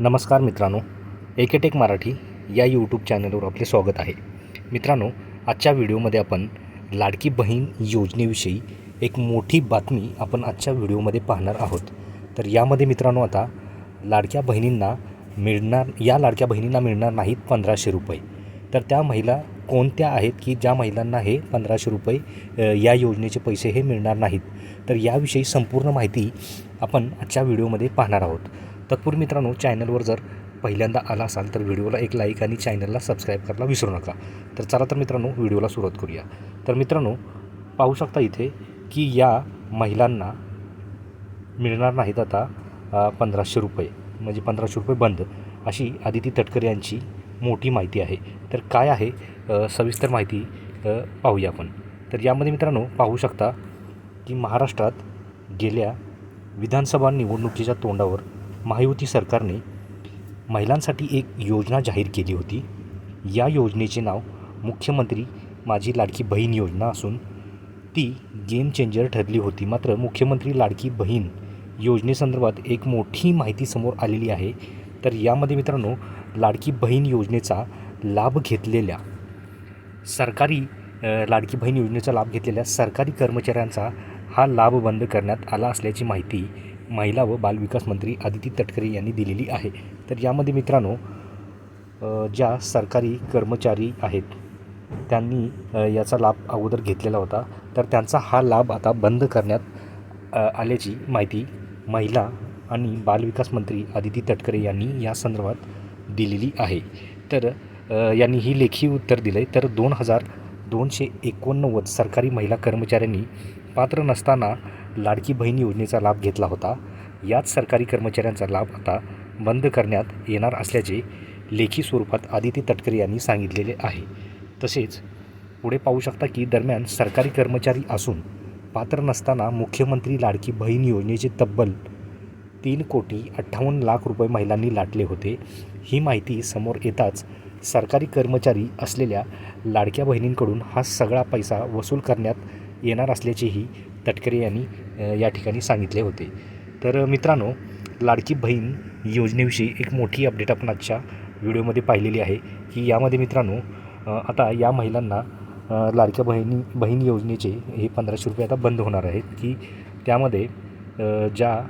नमस्कार मित्रांनो एकेटेक मराठी या यूट्यूब चॅनलवर आपले स्वागत आहे. मित्रांनो आजच्या व्हिडिओमध्ये आपण लाडकी बहीण योजनेविषयी एक मोठी बातमी आपण आजच्या व्हिडिओमध्ये पाहणार आहोत. तर यामध्ये मित्रांनो आता लाडक्या बहिणींना मिळणार या लाडक्या बहिणींना मिळणार नाहीत पंधराशे रुपये. तर त्या महिला कोणत्या आहेत की ज्या महिलांना हे पंधराशे रुपये या योजनेचे पैसे हे मिळणार नाहीत? तर याविषयी संपूर्ण माहिती आपण आजच्या व्हिडिओमध्ये पाहणार आहोत. तत्पूर्वी मित्रांनो चॅनलवर जर पहिल्यांदा आला असाल तर व्हिडिओला एक लाईक आणि चॅनलला सबस्क्राईब करायला विसरू नका. तर चला तर मित्रांनो व्हिडिओला सुरुवात करूया. तर मित्रांनो पाहू शकता इथे की या महिलांना मिळणार नाहीत आता पंधराशे रुपये. म्हणजे पंधराशे रुपये बंद. अशी आदिती तटकरे यांची मोठी माहिती आहे. तर काय आहे सविस्तर माहिती पाहूया आपण. तर यामध्ये मित्रांनो पाहू शकता की महाराष्ट्रात गेल्या विधानसभा निवडणुकीच्या तोंडावर महायुती सरकारने महिलांसाठी एक योजना जाहीर केली होती. या योजनेचे नाव मुख्यमंत्री माझी लाडकी बहीण योजना असून ती गेम चेंजर ठरली होती. मात्र मुख्यमंत्री लाडकी बहीण योजनेसंदर्भात एक मोठी माहिती समोर आलेली आहे. तर यामध्ये मित्रांनो लाडकी बहीण योजनेचा लाभ घेतलेल्या सरकारी लाडकी बहीण योजनेचा लाभ घेतलेल्या सरकारी कर्मचाऱ्यांचा हा लाभ बंद करण्यात आला असल्याची माहिती महिला व बालविकास मंत्री आदिती तटकरे यांनी दिलेली आहे. तर यामध्ये मित्रांनो ज्या सरकारी कर्मचारी आहेत त्यांनी याचा लाभ अगोदर घेतलेला होता. तर त्यांचा हा लाभ आता बंद करण्यात आल्याची माहिती महिला आणि बालविकास मंत्री आदिती तटकरे यांनी या संदर्भात दिलेली आहे. तर यांनी ही लेखी उत्तर दिलं आहे तर दोन हजार दोनशे एकोणनव्वद सरकारी महिला कर्मचाऱ्यांनी पात्र नसताना लाडकी बहीण योजनेचा लाभ घेतला होता. याच सरकारी कर्मचाऱ्यांचा लाभ आता बंद करण्यात येणार असल्याचे लेखी स्वरूपात आदिती तटकरे यांनी सांगितलेले आहे. तसेच पुढे पाहू शकता की दरम्यान सरकारी कर्मचारी असून पात्र नसताना मुख्यमंत्री लाडकी बहीण योजनेचे तब्बल तीन कोटी अठ्ठावन्न लाख रुपये महिलांनी लाटले होते. ही माहिती समोर येताच सरकारी कर्मचारी असलेल्या लाडक्या बहिणींकडून हा सगळा पैसा वसूल करण्यात येणार असल्याचेही तटकरे यांनी या ठिकाणी सांगितले होते. तर मित्रांनो लाडकी बहीण योजनेविषयी एक मोठी अपडेट आपण आजच्या व्हिडिओमध्ये पाहिलेली आहे की यामध्ये मित्रांनो आता या महिलांना लाडक्या बहिणी बहीण योजनेचे हे पंधराशे रुपये आता बंद होणार आहेत की त्यामध्ये ज्या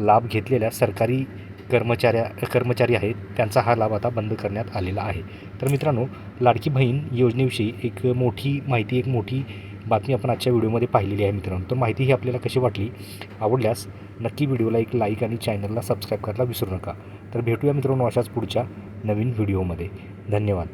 लाभ घेतलेल्या सरकारी कर्मचाऱ्या कर्मचारी आहेत त्यांचा हा लाभ आता बंद करण्यात आलेला आहे. तर मित्रांनो लाडकी बहीण योजनेविषयी एक मोठी माहिती एक मोठी बातमी आपण आजच्या व्हिडिओमध्ये पाहिलेली आहे मित्रांनो. तर माहिती ही आपल्याला कशी वाटली आवडल्यास नक्की व्हिडिओला एक लाईक आणि चॅनलला सबस्क्राईब करायला विसरू नका. तर भेटूया मित्रांनो अशाच पुढच्या नवीन व्हिडिओमध्ये. धन्यवाद.